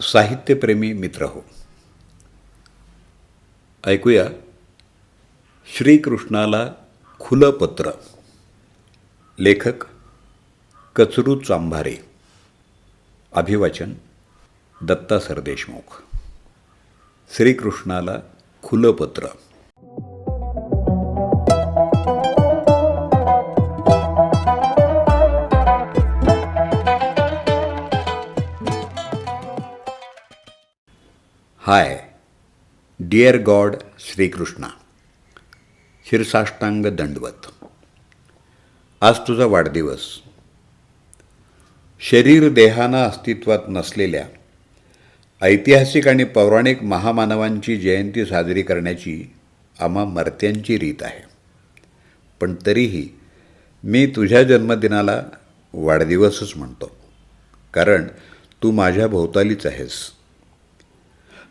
साहित्यप्रेमी मित्र हो. ऐकूया श्रीकृष्णाला खुलं पत्र लेखक कचरू चांभारे. अभिवाचन दत्ता सरदेशमुख. श्रीकृष्णाला खुलं पत्र हाय डिअर गॉड श्रीकृष्णा शिरसाष्टांग दंडवत. आज तुझा वाढदिवस. शरीर देहाना अस्तित्वात नसलेल्या ऐतिहासिक आणि पौराणिक महामानवांची जयंती साजरी करण्याची आम्हा मर्त्यांची रीत आहे. पण तरीही मी तुझ्या जन्मदिनाला वाढदिवसच म्हणतो कारण तू माझ्या भोवतालीच आहेस.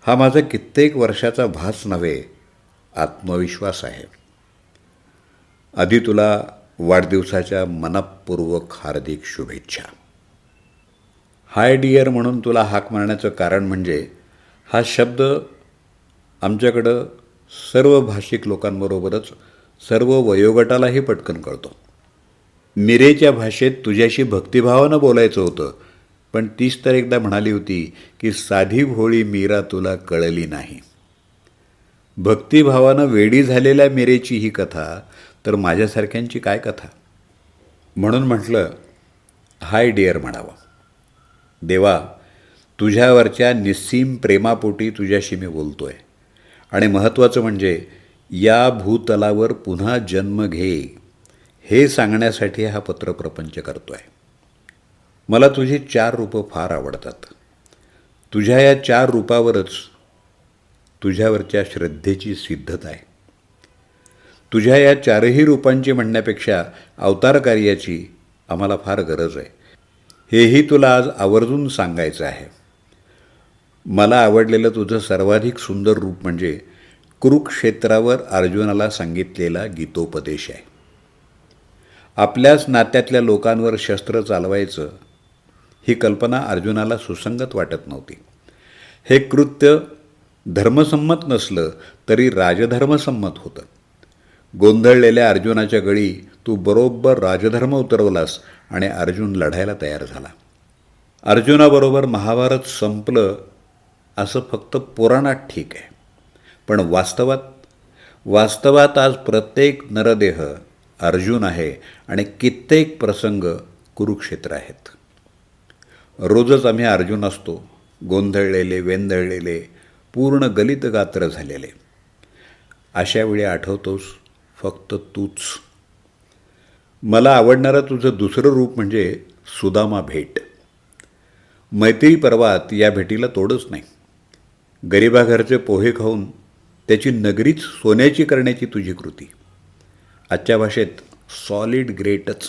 हा माझा कित्येक वर्षाचा भास नव्हे आत्मविश्वास आहे. आधी तुला वाढदिवसाच्या मनपूर्वक हार्दिक शुभेच्छा. हाय डियर म्हणून तुला हाक मारण्याचं कारण म्हणजे हा शब्द आमच्याकडं सर्व भाषिक लोकांबरोबरच सर्व वयोगटालाही पटकन कळतो. मिरेच्या भाषेत तुझ्याशी भक्तिभावानं बोलायचं होतं पण तीच तर एकदा म्हणाली होती की साधी भोळी मीरा तुला कळली नाही. भक्तिभावानं वेडी झालेल्या मीरेची ही कथा तर माझ्यासारख्यांची काय कथा? म्हणून म्हटलं हाय डिअर म्हणावं. देवा तुझ्यावरच्या निस्सीम प्रेमापोटी तुझ्याशी मी बोलतोय. आणि महत्त्वाचं म्हणजे या भूतलावर पुन्हा जन्म घे हे सांगण्यासाठी हा पत्रप्रपंच आहे मला तुझी चार रूपं फार आवडतात. तुझ्या या चार रूपावरच तुझ्यावरच्या श्रद्धेची सिद्धता आहे. तुझ्या या चारही रूपांची म्हणण्यापेक्षा अवतार कार्याची आम्हाला फार गरज आहे. हेही तुला आज आवर्जून सांगायचं आहे. मला आवडलेलं तुझं सर्वाधिक सुंदर रूप म्हणजे कुरुक्षेत्रावर अर्जुनाला सांगितलेला गीतोपदेश आहे. आपल्याच नात्यातल्या लोकांवर शस्त्र चालवायचं ही कल्पना अर्जुनाला सुसंगत वाटत नव्हती. हे कृत्य धर्मसंमत नसलं तरी राजधर्मसंमत होतं. गोंधळलेल्या अर्जुनाच्या गळी तू बरोबर राजधर्म उतरवलास आणि अर्जुन लढायला तयार झाला. अर्जुनाबरोबर महाभारत संपलं असं फक्त पुराणात ठीक आहे. पण वास्तवात वास्तवात आज प्रत्येक नरदेह अर्जुन आहे आणि कित्येक प्रसंग कुरुक्षेत्र आहेत. रोजच आम्ही अर्जुन असतो. गोंधळलेले वेंधळलेले पूर्ण गलित गात्र झालेले. अशा वेळी आठवतोस फक्त तूच. मला आवडणारं तुझं दुसरं रूप म्हणजे सुदामा भेट. मैत्री पर्वात या भेटीला तोडच नाही. गरिबाघरचे पोहे खाऊन त्याची नगरीच सोन्याची करण्याची तुझी कृती. आजच्या भाषेत सॉलिड ग्रेटच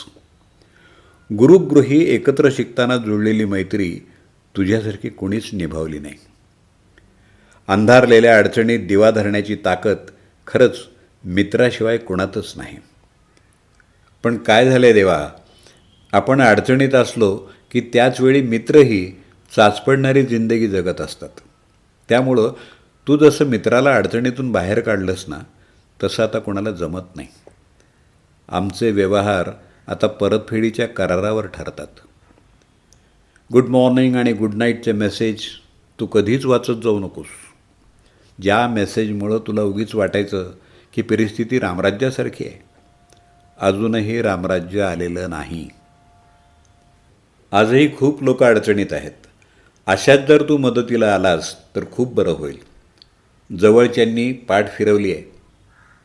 गुरुगृही एकत्र शिकताना जुळलेली मैत्री तुझ्यासारखी कोणीच निभावली नाही. अंधारलेल्या अडचणीत दिवा धरण्याची ताकद खरंच मित्राशिवाय कोणातच नाही. पण काय झालं देवा? आपण अडचणीत असलो की त्याच वेळी मित्रही चाचपडणारी जिंदगी जगत असतात. त्यामुळं तू जसं मित्राला अडचणीतून बाहेर काढलंस ना तसं आता कोणाला जमत नाही. आमचे व्यवहार आता परतफेडीच्या करारावर ठरतात. गुड मॉर्निंग आणि गुड नाईटचे मेसेज तू कधीच वाचत जाऊ नकोस. ज्या मेसेजमुळं तुला उगीच वाटायचं की परिस्थिती रामराज्यासारखी आहे. अजूनही रामराज्य आलेलं नाही. आजही खूप लोक अडचणीत आहेत. अशात जर तू मदतीला आलास तर खूप बरं होईल. जवळच्यांनी पाठ फिरवली आहे.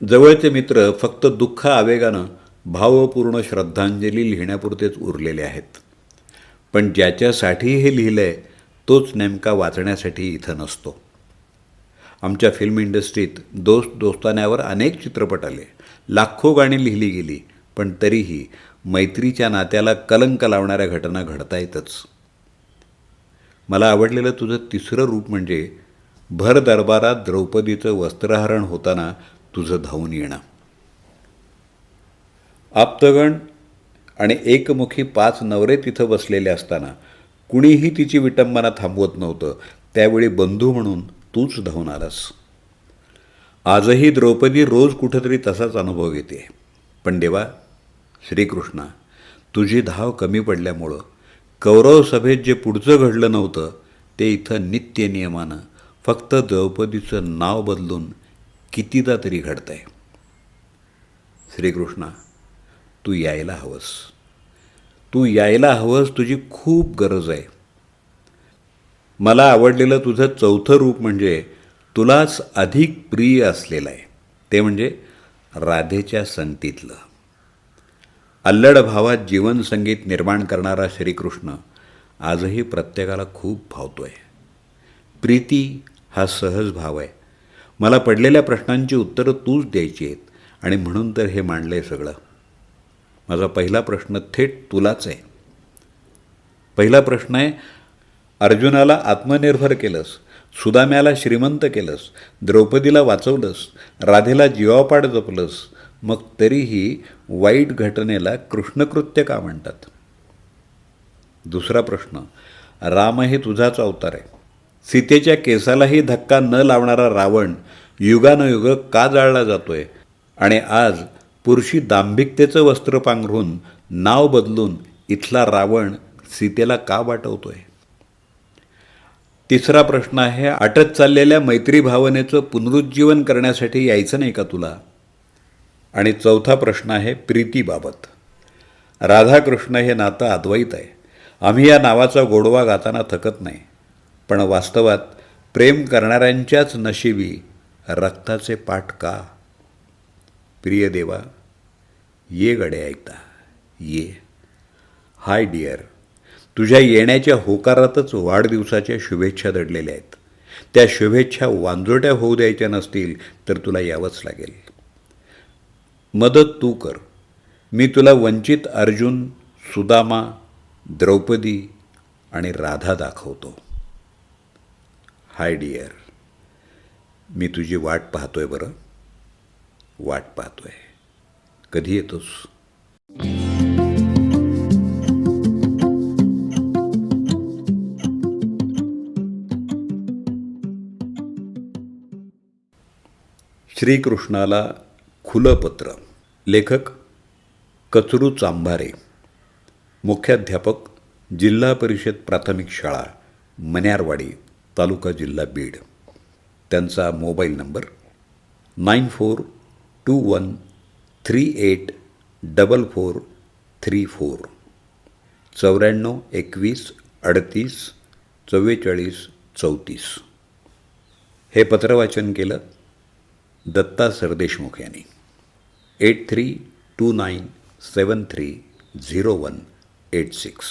जवळचे मित्र फक्त दुःख आवेगानं भावपूर्ण श्रद्धांजली लिहिण्यापुरतेच उरलेले आहेत. पण ज्याच्यासाठी हे लिहिलं आहे तोच नेमका वाचण्यासाठी इथं नसतो. आमच्या फिल्म इंडस्ट्रीत दोस्त दोस्तान्यावर अनेक चित्रपट आले. लाखो गाणी लिहिली गेली पण तरीही मैत्रीच्या नात्याला कलंक लावणाऱ्या घटना घडता येतच. मला आवडलेलं तुझं तिसरं रूप म्हणजे भर दरबारात द्रौपदीचं वस्त्रहरण होताना तुझं धावून येणं. आप्तगण आणि एकमुखी पाच नवरे तिथं बसलेले असताना कुणीही तिची विटंबना थांबवत नव्हतं. त्यावेळी बंधू म्हणून तूच धावून आलास आजही द्रौपदी रोज कुठंतरी तसाच अनुभव घेते. पण देवा श्रीकृष्णा तुझी धाव कमी पडल्यामुळं कौरव सभेत जे पुढचं घडलं नव्हतं ते इथं नित्य नियमानं फक्त द्रौपदीचं नाव बदलून कितीदा तरी घडतंय. श्रीकृष्णा तू यायला हवंस. तू यायला हवंस तुझी खूप गरज आहे. मला आवडलेलं तुझं चौथं रूप म्हणजे तुलाच अधिक प्रिय असलेलं आहे. ते म्हणजे राधेच्या संगतीतलं अल्लड भावात जीवनसंगीत निर्माण करणारा श्रीकृष्ण आजही प्रत्येकाला खूप भावतोय. प्रीती हा सहज भाव आहे. मला पडलेल्या प्रश्नांची उत्तरं तूच द्यायची आहेत आणि म्हणून तर हे मांडलं आहे सगळं. माझा पहिला प्रश्न थेट तुलाच आहे. पहिला प्रश्न आहे अर्जुनाला आत्मनिर्भर केलंस सुदाम्याला श्रीमंत केलंस द्रौपदीला वाचवलंस राधेला जीवापाड जपलंस मग तरीही वाईट घटनेला कृष्णकृत्य का म्हणतात? दुसरा प्रश्न राम हे तुझाच अवतार आहे. सीतेच्या केसालाही धक्का न लावणारा रावण युगानुयुग का जाळला जातोय? आणि आज पुरुषी दांभिकतेचं वस्त्र पांघरून नाव बदलून इथला रावण सीतेला का वाटवतोय? तिसरा प्रश्न आहे आटत चाललेल्या मैत्री भावनेचं पुनरुज्जीवन करण्यासाठी यायचं नाही का तुला? आणि चौथा प्रश्न आहे प्रीतीबाबत राधाकृष्ण हे नातं अद्वैत आहे. आम्ही या नावाचा गोडवा गाताना थकत नाही. पण वास्तवात प्रेम करणाऱ्यांच्याच नशिबी रक्ताचे पाठ का? प्रिय देवा ये गडे ऐकता ये. हाय डिअर तुझ्या येण्याच्या होकारातच वाढदिवसाच्या शुभेच्छा दडलेल्या आहेत. त्या शुभेच्छा वांजोट्या होऊ द्यायच्या नसतील तर तुला यावंच लागेल. मदत तू कर. मी तुला वंचित अर्जुन सुदामा द्रौपदी आणि राधा दाखवतो. हाय डिअर मी तुझी वाट पाहतोय बरं. वाट पाहतोय. कधी येतोस? श्रीकृष्णाला खुलं पत्र लेखक कचरू चांभारे. मुख्याध्यापक जिल्हा परिषद प्राथमिक शाळा मन्यारवाडी तालुका जिल्हा बीड. त्यांचा mobile number nine four two one three eight double four three four चौऱ्याण्णव एकवीस अडतीस चव्वेचाळीस चौतीस. हे पत्रवाचन केलं दत्ता सरदेशमुख यांनी. Eight three two nine seven three zero one eight six